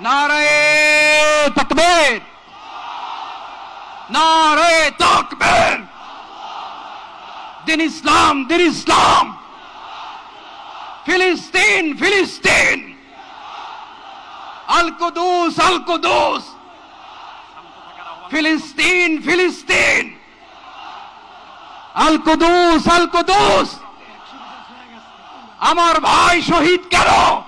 নারায়ে তকবীর। নারায়ে তকবীর। দিন ইসলাম দিন ইসলাম। ফিলিস্তিন ফিলিস্তিন। আল কুদুস আল কুদুস। ফিলিস্তিন ফিলিস্তিন। আল কুদুস আল কুদুস। আমার ভাই শহীদ কেন?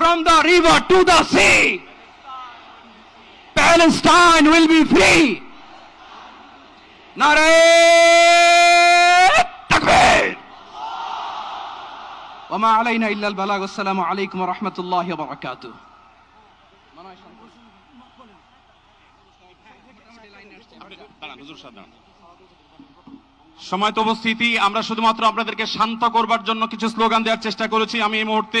from the river to the sea palestine will be free nare takbir وما علينا الا البلاغ والسلام عليكم ورحمه الله وبركاته সময় উপস্থিতি আমরা শুধুমাত্র আপনাদেরকে শান্ত করবার জন্য কিছু স্লোগান দেওয়ার চেষ্টা করেছি আমি এই মুহূর্তে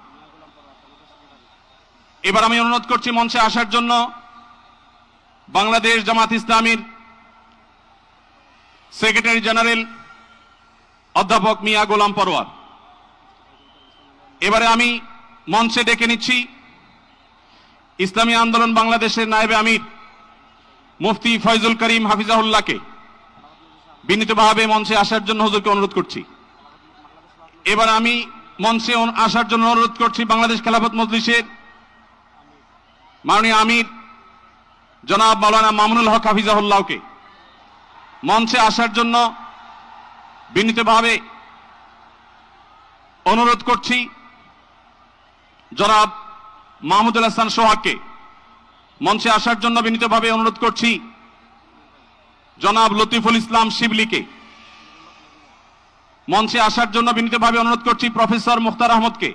এবার আমি অনুরোধ করছি মঞ্চে আসার জন্য বাংলাদেশ জামাত ইসলামীর সেক্রেটারি জেনারেল অধ্যাপক মিয়া গোলাম পরোয়ার এবারে আমি মঞ্চে ডেকে নিচ্ছি ইসলামী আন্দোলন বাংলাদেশের নায়েবে আমির মুফতি ফয়জুল করিম হাফিজাহুল্লাহকে বিনীতভাবে মঞ্চে আসার জন্য হুজুরকে অনুরোধ করছি। এবার আমি মঞ্চে আসার জন্য অনুরোধ করছি বাংলাদেশ খেলাফত মজলিসের মাননীয় আমির, জনাব মাওলানা মামুনুল হক হাফিজাহুল্লাহকে মঞ্চে আসার জন্য বিনীতভাবে অনুরোধ করছি। জনাব মাহমুদুল হাসান সোহাগকে মঞ্চে আসার জন্য বিনীতভাবে অনুরোধ করছি। জনাব লতিফুল ইসলাম শিবলিকে মঞ্চে আসার জন্য বিনীতভাবে অনুরোধ করছি। প্রফেসর মুখতার আহমদকে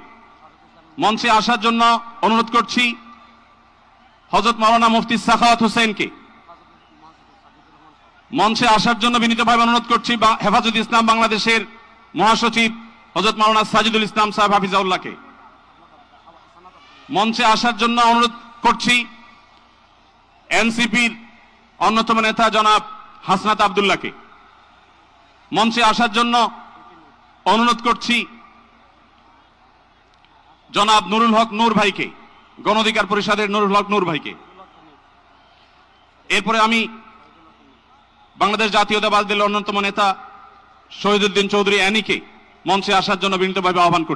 মঞ্চে আসার জন্য অনুরোধ করছি। হজরত মাওলানা মুফতি সাখাওয়াত হোসেনকে মঞ্চে আসার জন্য বিনীতভাবে অনুরোধ করছি হেফাজত ইসলাম বাংলাদেশের মহাসচিব হজরত মাওলানা সাজিদুল ইসলাম সাহেব হাফিজাউল্লাহকে। মঞ্চে আসার জন্য অনুরোধ করছি এনসিপির অন্যতম নেতা জনাব হাসনাত আবদুল্লাহকে। মঞ্চে আসার জন্য অনুরোধ করছি জনাব নুরুল হক নূর ভাইকে। গণঅধিকার পরিষদের নুরুল হক নূর ভাইকে। এরপরে আমি বাংলাদেশ জাতীয়তাবাদ দলের অন্যতম নেতা শহীদুদ্দিন চৌধুরী অ্যানিকে মঞ্চে আসার জন্য বিনীতভাবে আহ্বান করছি।